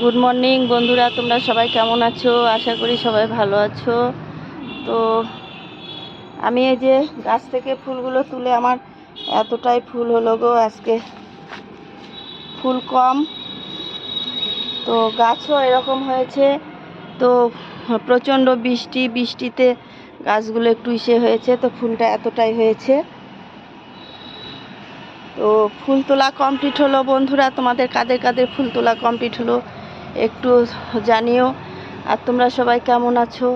Good morning বন্ধুরা, তোমরা সবাই কেমন আছো? আশা করি সবাই ভালো আছো। তো আমি এই যে গাছ থেকে ফুলগুলো তুলে আমার এতটাই ফুল হলো গো আজকে। ফুল কম। তো গাছও এরকম হয়েছে। তো প্রচণ্ড বৃষ্টি, বৃষ্টিতে গাছগুলো একটু ইসে হয়েছে, তো ফুলটা এতটাই হয়েছে। তো ফুল তোলা কমপ্লিট হলো বন্ধুরা, তোমাদের কাদের কাদের ফুল তোলা কমপ্লিট হলো একটু জানিও। আর তোমরা সবাই কেমন আছো?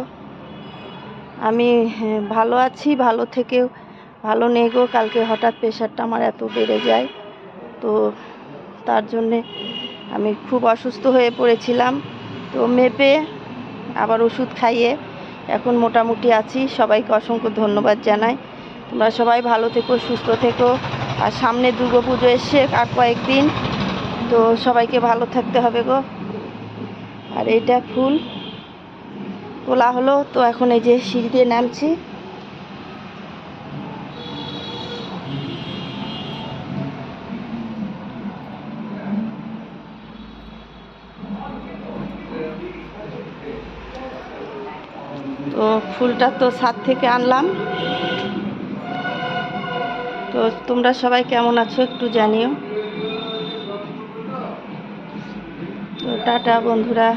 আমি হ্যাঁ, ভালো আছি ভালো থেকেও। ভালো নেই গো কালকে হঠাৎ প্রেশারটা আমার এত বেড়ে যায়। তো তার জন্যে আমি খুব অসুস্থ হয়ে পড়েছিলাম। তো মেপে আবার ওষুধ খাইয়ে এখন মোটামুটি আছি। সবাইকে অসংখ্য ধন্যবাদ জানাই। তোমরা সবাই ভালো থেকো সুস্থ থেকো। আর সামনে দুর্গা পুজো এসছে আর কয়েকদিন। তো সবাইকে ভালো থাকতে হবে গো। আর এটা ফুল। তোলা হলো, তো এখন এই যে সিঁড়ি দিয়ে নামছি। তো ফুলটা তো ছাদ থেকে আনলাম। তো তোমরা সবাই কেমন আছো একটু জানিও। তো টাটা বন্ধুরা।